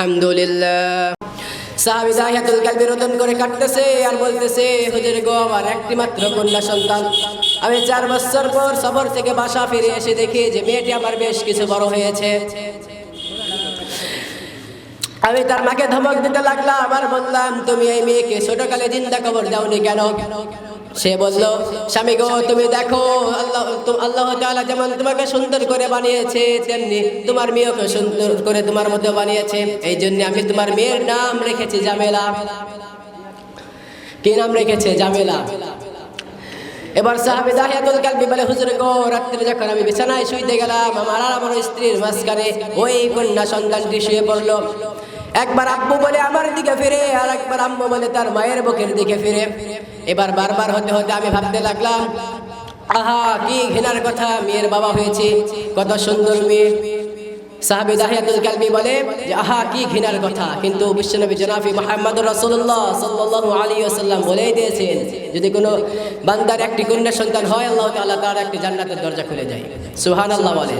আলহামদুলিল্লাহ। সাহাবি জাহিয়াতুল কালবি রোদন করে কাটতেছে আর বলতেছে, হুজুর গো, আমার একটি মাত্র কন্যা সন্তান। আমি চার বছর পর সফর থেকে বাসা ফিরে এসে দেখি যে মেয়েটি আমার বেশ কিছু বড় হয়েছে। আমি তার মাকে ধমক দিতে লাগলাম আর বললাম, তুমি এই মেয়েকে ছোটকালে জিন্দা কবর দাওনি কেন? সে বলল, স্বামী গো, তুমি দেখো, আল্লাহ আল্লাহ তাআলা যেমন তোমাকে সুন্দর করে বানিয়েছে, তেমনি তোমার মেয়েকে সুন্দর করে তোমার মতো বানিয়েছে। এই জন্য আমি তোমার মেয়ের নাম রেখেছি জামেলা। কি নাম রেখেছে? জামেলা। এবার সাহাবি দাহিয়াতুল কালবি বলে, হুজুর গো, রাত্রে যখন আমি বিছানায় শুইতে গেলাম, আমার আর আমার স্ত্রীর মাঝখানে ওই কন্যা সন্তানটি শুয়ে পড়ল। একবার আব্বু বলে আমার দিকে ফিরে, আর একবার আম্মু বলে তার মায়ের বুকের দিকে ফিরে। এবার বারবার হতে হতে আমি ভাবতে লাগলাম, আহা, কি ঘৃণার কথা, মেয়ের বাবা হয়েছে, কত সুন্দর মেয়ে। সাহাবি দাহিয়াতুল কালবি বলে যে, আহা, কি ঘৃণার কথা। কিন্তু বিশ্বনবী জনাফি মোহাম্মদ রাসূলুল্লাহ সাল্লাল্লাহু আলাইহি ওয়াসাল্লাম বলেই দিয়েছেন, যদি কোনো বান্দার একটি কন্যা সন্তান হয়, আল্লাহ তাআলা তার একটি জান্নাতের দরজা খুলে যায় সুবহানাল্লাহ বলে।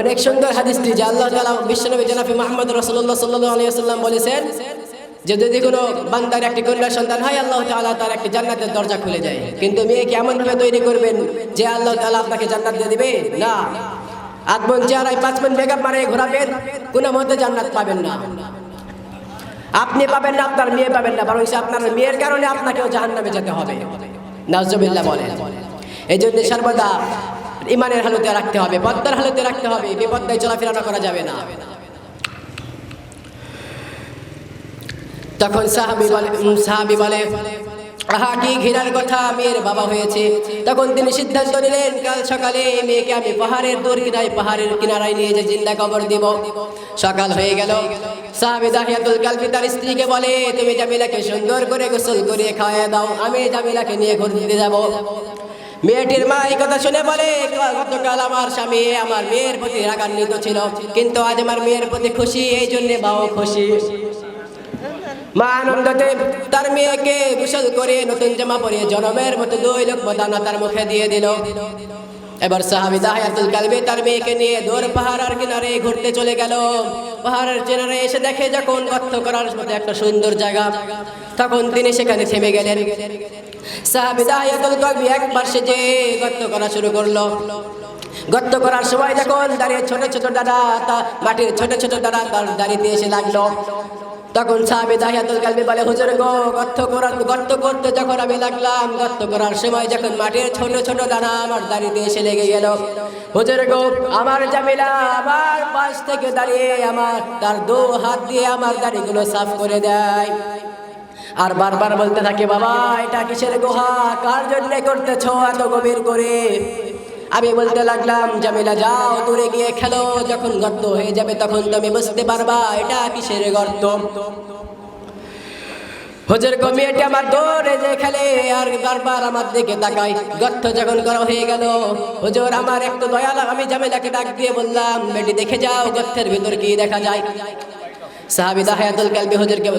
অনেক সুন্দর হাদিসটি যে আল্লাহ তাআলা বিশ্বনবী জনাফি মোহাম্মদ রাসূলুল্লাহ সাল্লাল্লাহু আলাইহি ওয়াসাল্লাম বলেছেন যে যদি কোনো বান্দার একটি কন্যা সন্তান হয়, আল্লাহ তাআলা তার একটি জান্নাতের দরজা খুলে যায় কিন্তু মেয়েকে এমন ভাবে তৈরি করবেন যে আল্লাহ তাআলা আপনাকে জান্নাত দিয়ে দিবে? না। আধমন চেহারায় পাঁচ মন বেগাপ মারে ঘোরাবেন, কোনো মতে জান্নাত পাবেন না। আপনি পাবেন না, আপনার মেয়ে পাবেন না, বরং আপনার মেয়ের কারণে আপনাকেও জাহান্নামে যেতে হবে। নাজবিল্লাহ বলেন। এই জন্য সর্বদা ইমানের হালতে রাখতে হবে পদ্মার হালতে রাখতে হবে বিপদ্দায় চলাফেরা করা যাবে না। তখন সাহাবি বলে সাহাবি বলে, আহা, কি ঘৃণার কথা, মেয়ের বাবা হয়েছে। তখন তিনি সিদ্ধান্ত নিলেন, কাল সকালে মেয়েকে আমি পাহাড়ের পাহাড়ের কিনারায় নিয়ে যে জিন্দা কবর দিব। সকাল হয়ে গেল। সাহাবি তার স্ত্রীকে বলে, তুমি জামিলাকে সুন্দর করে গোসল করে খাওয়ায় দাও, আমি জামিলাকে নিয়ে ঘুরতে যাব। মেয়েটির মা এই কথা শুনে বলে গতকাল আমার স্বামী, আমার মেয়ের প্রতি রাগান্বিত ছিল। কিন্তু আজ আমার মেয়ের প্রতি খুশি, এই জন্য বাবা খুশি। মা আনন্দতে তার মেয়েকে গোসল করে নতুন জামা পরে জনমের মতো দুই লোক দানা তার মুখে দিয়ে দিল। এবার সাহাবি দাহায়াতুল কালবি তার মেয়েকে নিয়ে দৌড় পাহাড়ের কিনারে ঘুরতে চলে গেল। পাহাড়ের কিনারে এসে দেখে যখন গর্ত করার মতো একটা সুন্দর জায়গা, তখন তিনি সেখানে থেমে গেলেন। সাহাবি দাহায়াতুল কালবি একবার সে যে গর্ত করা শুরু করল। গর্ত করার সময় যখন দাঁড়িয়ে ছোট ছোট দাদা তা মাটির ছোট ছোট দাদা তার দাঁড়িয়ে এসে লাগল। তখন সাহাবি দাহিয়াতুল কালবি বলে, হুজুর গো, গর্ত করার গর্ত করতে যখন আমি লাগলাম, গর্ত করার সময় যখন মাটির ছোট ছোট দানা আমার দাড়িতে এসে লেগে গেল। হুজুর গো, আমার জামিলা আমার পাশ থেকে দাঁড়িয়ে আমার, তার দু হাত দিয়ে আমার দাড়িগুলো সাফ করে দেয়। আর বারবার বলতে থাকে, বাবা, এটা কিসের গুহা? কার জন্য করতেছ এত গভীর করে? আমি বলতে লাগলাম, জামিলা, যাও, দূরে গিয়ে খেলো। যখন গর্ত হয়ে যাবে তখন তুমি বুঝতে পারবা, এটা কিসের গর্ত? হজর কমিয়েটি আমার দৌড়ে যে খেলে, আর বারবার আমার দিকে তাকাই গর্ত যখন করা হয়ে গেল, হুজুর, আমার একটু দয়া লাগ আমি জামিলাকে ডাক দিয়ে বললাম, বেটি, দেখে যাও গর্তের ভিতর কি দেখা যায়। সাহাবি হায়াতুল কালবি হুজুরকে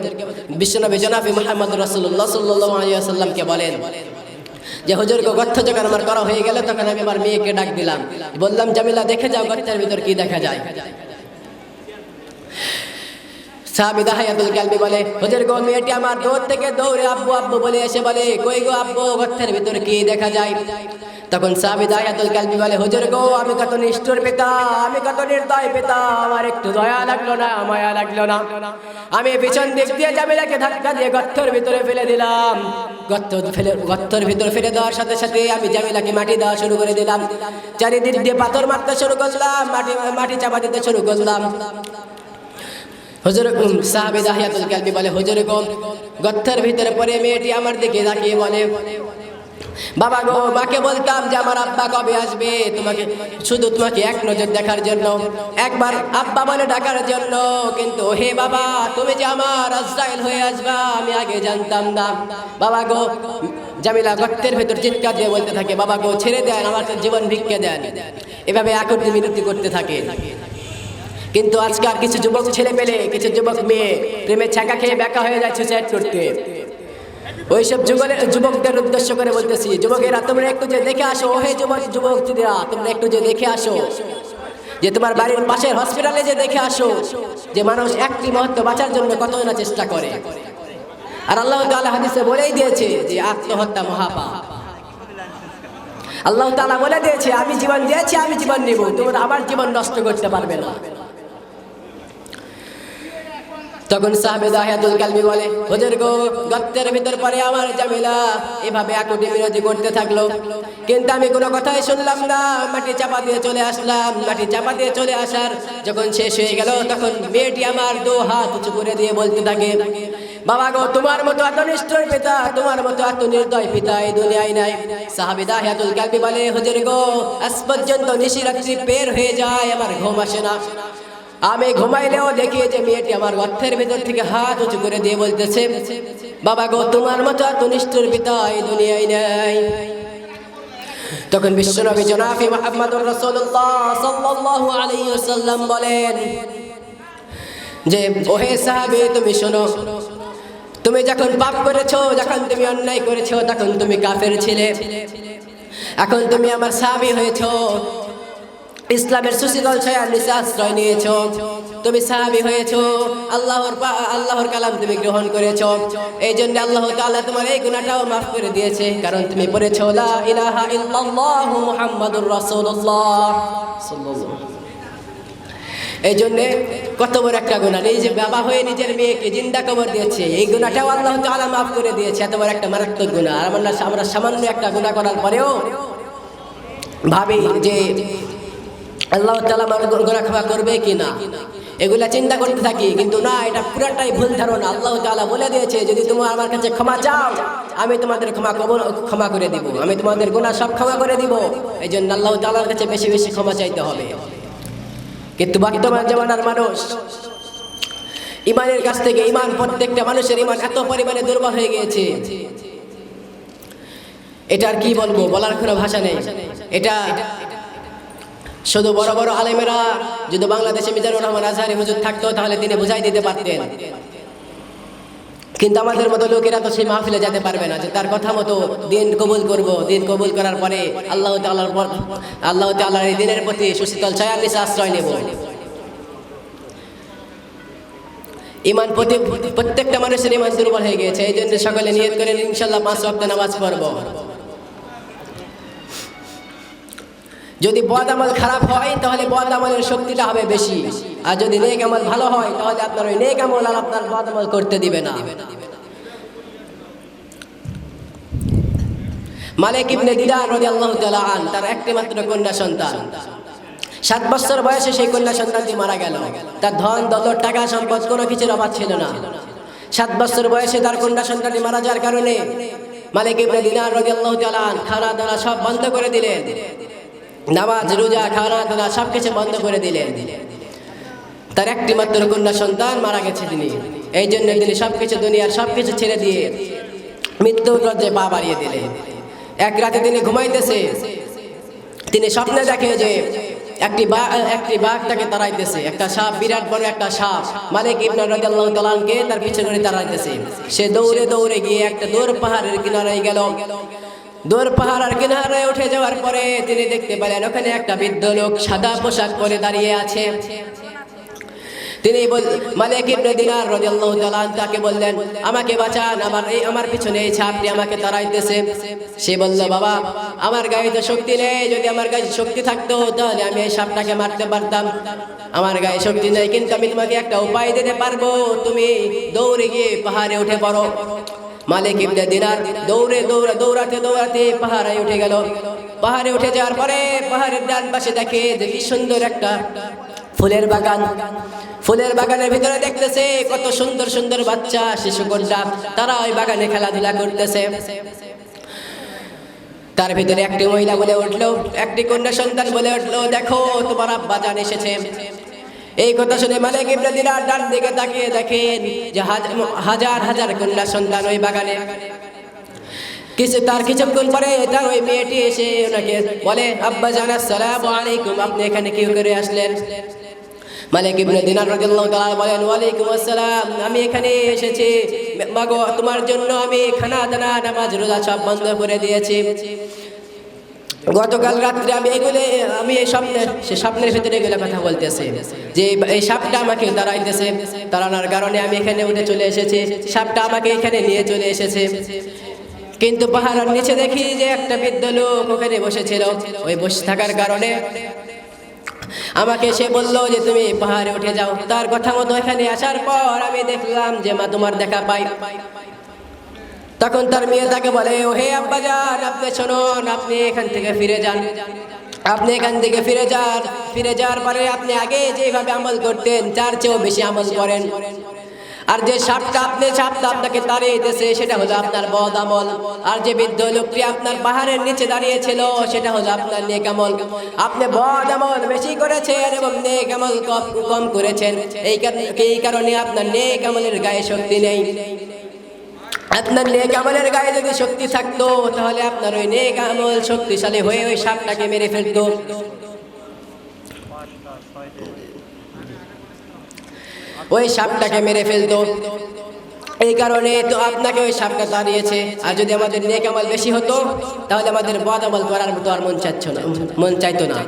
বিশ্বনবী জনাবি মুহাম্মদ রাসূলুল্লাহ সাল্লাল্লাহু আলাইহি ওয়াসাল্লামকে বলেন যে হুজুর গো গর্ত যখন আমার করা হয়ে গেল তখন আমি আমার মেয়েকে ডাক দিলাম। বললাম, জামিলা, দেখে যাও গর্তের ভিতর কি দেখা যায়। সাহাবি দাহায়াতুল কালবি বলে, হুজুর গো, মেয়েটি আমার দৌড় থেকে দৌড়ে আব্বু আব্বু বলে এসে বলে, কই গো আব্বু গর্তের ভিতর কি দেখা যায়? তখন সাহাবি দাহায়াতুল কালবি বলে, হুজুর গো, আমি কত নিষ্ঠুর পিতা, আমি কত নির্দয় পিতা, আমার একটু দয়া লাগল না, মায়া লাগল না। আমি পিছন দিক দিয়ে জামিলাকে ধাক্কা দিয়ে গর্তের ভিতরে ফেলে দিলাম। গর্ত ফেলে, গর্তের ভিতরে ফেলে দেওয়ার সাথে সাথে আমি জামিলাকে মাটি দেওয়া শুরু করে দিলাম। চারিদিক দিয়ে পাথর মারতে শুরু করলাম, মাটি মাটি চাপা দিতে শুরু করলাম। হুজুর সাহাবী দাহিয়াতুল কালবি বলে, হুজুর গো, গর্তের ভিতরে পড়ে মেয়েটি আমার দিকে তাকিয়ে বলে, বাবা গো, মাকে বলতাম যে আমার আব্বা কবে আসবে? তোমাকে, শুধু তোমাকে এক নজর দেখার জন্য, একবার আব্বা বলে ডাকার জন্য। কিন্তু হে বাবা, তুমি যে আমার আজরাইল হয়ে আসবা, আমি আগে জানতাম না। বাবা গো, জামিলা গর্তের ভেতর চিৎকার দিয়ে বলতে থাকে, বাবা গো, ছেড়ে দেন, আমার জীবন ভিক্ষে দেন। এভাবে একটি মিনতি করতে থাকে। কিন্তু আজকাল কিছু যুবক ছেলে পেলে, কিছু যুবক মেয়ে প্রেমে ছাকা খেয়ে বেকা হয়ে যায় সুসাইড করতে। ওইসব যুগলের যুবকদের উদ্দেশ্য করে বলতেছি, যুবকেরা তোমরা একটু যে দেখে আসো। ওহে যুবক যুবক তোমরা একটু যে দেখে আসো। যে তোমার বাড়ির পাশের হসপিটালে যে দেখে আসো, যে মানুষ একটি মুহূর্ত বাঁচার জন্য কত না চেষ্টা করে। আর আল্লাহ তাআলা হাদিসে বলেই দিয়েছে যে, আত্মহত্যা মহাপাপ। আল্লাহ তাআলা বলে দিয়েছে, আমি জীবন দিয়েছি, আমি জীবন নেব, তোমরা আবার জীবন নষ্ট করতে পারবে না। তখন সাহেবে দাহিয়াতুল কালবি বলে, হুজুর গো, গর্তের ভিতর পরে আমার জামিলা। এভাবে আকুটি বিরতি করতে থাকল। কিন্তু আমি কোনো কথাই শুনলাম না। মাটি চাপা দিয়ে চলে আসলাম। মাটি চাপা দিয়ে চলে আসার যখন শেষ হয়ে গেল, তখন মেয়েটি আমার দু হাত উঁচু করে দিয়ে বলতে থাকে, বাবা গো, তোমার মতো এত নিষ্ঠুর পিতা, তোমার মতো এত নির্দয় পিতা এই দুনিয়ায় নাই। সাহাবি দাহিয়াতুল কালবি বলে, হুজুর গো, আজ পর্যন্ত নিশিরাত্রি পের হয়ে যায়, আমার ঘুম আসে না। আমি ঘুমাইলেও দেখি যে মেয়েটি আমার অর্থের ভেতর থেকে হাত উঁচু করে দিয়ে বলতেছে, বাবা গো, তোমার মতো এত নিষ্ঠুর পিতা এই দুনিয়ায় নেই। তখন বিশ্বনবী জনাফি মোহাম্মদুর রাসূলুল্লাহ সাল্লাল্লাহু আলাইহি ওয়াসাল্লাম বলেন যে, ওহে সাহাবী, তুমি শোনো, তুমি যখন পাপ করেছ, যখন তুমি অন্যায় করেছ, তখন তুমি কাফের ছিলে। এখন তুমি আমার সাহাবী হয়েছো। ইসলামের সুশীতল ছায়ার নিচে আশ্রয় নিয়েছ। তুমি সাহাবি হয়েছ। আল্লাহর আল্লাহর কালাম তুমি গ্রহণ করেছ। এই জন্য আল্লাহ তাআলা তোমার এই গুনাহটাও মাফ করে দিয়েছে। কারণ তুমি পড়েছ এই জন্য কত বড় একটা গুণা নিজে বাবা হয়ে নিজের মেয়েকে জিন্দা কবর দিয়েছে। এই গুণাটাও আল্লাহ তাআলা মাফ করে দিয়েছে। এত বড় একটা মারাত্মক গুণা আর আমরা আমরা সামান্য একটা গুণা করার পরেও ভাবি যে আল্লাহ তালা আমার গোনা করবে কি না এগুলা চিন্তা করতে থাকি, কিন্তু না, এটা পুরাটাই ভুল ধারণা। আল্লাহ তালা বলে দিয়েছে, যদি তোমরা আমার কাছে ক্ষমা চাও, আমি তোমাদের ক্ষমা ক্ষমা করে দিব। আমি তোমাদের গুনাহ সব ক্ষমা করে দিব। এই জন্য আল্লাহ তালার কাছে বেশি বেশি ক্ষমা চাইতে হবে। কিন্তু বর্তমান জমানার মানুষ ইমানের কাছ থেকে ইমান, প্রত্যেকটা মানুষের ইমান এত পরিমাণে দুর্বল হয়ে গিয়েছে। এটা আর কি বলব? বলার কোনো ভাষা নেই। এটা শুধু বড় বড় আলেমেরা, যদি বাংলাদেশে মিজানুর রহমান আজহারি হুজুর থাকতো, তাহলে তিনি বুঝাই দিতে পারতেন। কিন্তু আমাদের মতো লোকেরা তো সেই মাহফিলে যেতে পারবে না, যে তার কথা মতো দিন কবুল করব, দিন কবুল করার পরে আল্লাহ তাআলার পর, আল্লাহ তাআলার এই দিনের প্রতি সুশীতল ছায়ার নিচে আশ্রয় নেব। ইমান প্রতি প্রত্যেকটা মানুষের ইমান দুর্বল হয়ে গিয়েছে এই জন্য সকলে নিয়ত করেন ইনশাল্লাহ পাঁচ ওয়াক্ত নামাজ পড়ব। যদি বদ আমল খারাপ হয়, তাহলে বদ আমলের শক্তিটা হবে বেশি। আর যদি নেক আমল ভালো হয়, তাহলে আপনার ওই নেক আমল আর আপনার বদ আমল করতে দিবে না। মালিক ইবনে দিদার রাদিয়াল্লাহু তাআলা আন, তার একটি মাত্র কন্যা সন্তান। সাত বছর বয়সে সেই কন্যা সন্তানটি মারা গেল। তার ধন, দৌলত, টাকা, সম্পদ কোনো কিছুর অভাব ছিল না। সাত বছর বয়সে তার কন্যা সন্তানটি মারা যাওয়ার কারণে মালিক ইবনে দিনার রাদিয়াল্লাহু তাআলা খানা দানা সব বন্ধ করে দিলেন। নামাজ, রোজা খাওয়া দাওয়া সব কিছু বন্ধ করে দিলেন। তার একটি মাত্র কন্যা সন্তান মারা গেছে তিনি। এই জন্য তিনি সবকিছু দুনিয়ার সবকিছু ছেড়ে দিয়ে মৃত্যুর রজ্জে পা বাড়িয়ে দিলেন। এক রাতে তিনি ঘুমাইতেছে। তিনি স্বপ্নে দেখে যে একটি বাঘ একটি বাঘ তাকে তাড়াইতেছে। একটা সাপ, বিরাট বড় একটা সাপ। মালিক ইবনে রাদিয়াল্লাহু তাআলাকে তার পিছনে করে তাড়াইতেছে সে দৌড়ে দৌড়ে গিয়ে একটা দূর পাহাড়ের কিনারায় গেল। দূর পাহাড় আর কিনারায় উঠে যাওয়ার পরে তিনি দেখতে পেলেন, ওখানে একটা বৃদ্ধ লোক সাদা পোশাক পরে দাঁড়িয়ে আছে। তিনি মালিক ইবনে দিনার রাদিয়াল্লাহু তাআলা তাকে বললেন, আমাকে বাঁচান, আমার এই, আমার পিছনে এই ছাপটি আমাকে তাড়াইতেছে। সে বলল, বাবা, আমার গায়ে তো শক্তি নেই, যদি আমার গায়ে শক্তি থাকতো, তাহলে আমি এই সাপটাকে মারতে পারতাম। আমার গায়ে শক্তি নেই, কিন্তু আমি তোমাকে একটা উপায় দিতে পারব। তুমি দৌড়ে গিয়ে পাহাড়ে উঠে পড়ো। মালিক ইবনে দিনার দৌড়ে দৌড়ে দৌড়াতে দৌড়াতে পাহাড়ে উঠে গেল। পাহাড়ে উঠে যাওয়ার পরে পাহাড়ের ডান পাশে দেখে কি সুন্দর একটা ফুলের বাগান। ফুলের বাগানের ভিতরে দেখতেছে কত সুন্দর সুন্দর বাচ্চা, শিশু কন্যা তারা ওই বাগানে খেলাধুলা করতেছে। তার ভিতরে একটি মহিলা বলে উঠল, একটি কন্যা সন্তান বলে উঠল, দেখো, তোমার আব্বা জান এসেছে। এই কথা শুনে মালিক ইবনে দিনার ডান দিকে তাকিয়ে দেখেন যে হাজার হাজার কন্যা সন্তান ওই বাগানে। কিছু তার কিছুক্ষণ পরে তার ওই মেয়েটি এসে ওনাকে বলে, আব্বা জান, আসসালামু আলাইকুম, আপনি এখানে কি করে আসলেন? মালিক ইবনে দিনার রাদিয়াল্লাহু তাআলা বলেন, ওয়ালাইকুম আসসালাম, আমি এখানে এসেছি। মাগো তোমার জন্য আমি খানা দানা নামাজ, রোজা সব বন্ধ করে দিয়েছি। গতকাল রাত্রে আমি এগুলো, আমি এই স্বপ্নে সে স্বপ্নের ভিতরে এগুলো কথা বলতেছে। যে এই- সাপটা আমাকে দাঁড়াইতেছে, দাঁড়ানোর কারণে আমি এখানে উঠে চলে এসেছি। সাপটা আমাকে এখানে নিয়ে চলে এসেছে। কিন্তু পাহাড়ের নিচে দেখি যে একটা বৃদ্ধ লোক ওখানে বসেছিল। ওই বসে থাকার কারণে আমাকে সে বলল যে, তুমি পাহাড়ে উঠে যাও। তার কথা মতো এখানে আসার পর আমি দেখলাম যে মা তোমার দেখা পাই তখন তার মেয়ে তাকে বলে ও হে আব্বাজান আপনি শুনুন, আপনি এখান থেকে ফিরে যান। আপনি এখান থেকে ফিরে যান। ফিরে যাওয়ার পরে আপনি আগে যেভাবে আমল করতেন, তার চেয়েও বেশি আমল করেন। আর যে সাপটা আপনি, সাপটা আপনাকে তাড়িয়ে দিতেছে সেটা হলো আপনার বদ আমল। আর যে বৃদ্ধ লোকটি আপনার পাহাড়ের নিচে দাঁড়িয়েছিল, সেটা হলো আপনার নেক আমল। আপনি বদ আমল বেশি করেছেন এবং নেক আমল কম কম করেছেন। এই কারণে এই কারণে আপনার নেক আমলের গায়ে শক্তি নেই। আপনার নেক আমলের গায়ে যদি শক্তি থাকতো, তাহলে আপনার ওই নেক আমল শক্তিশালী হয়ে ওই সাপটাকে মেরে ফেলতো। ওই সাপটাকে মেরে ফেলতো। এই কারণে তো আপনাকে ওই সাপটা দাঁড়িয়েছে আর যদি আমাদের নেক আমল বেশি হতো, তাহলে আমাদের বদ আমল করার মতো আর মন চাচ্ছ না। মন চাইতো না।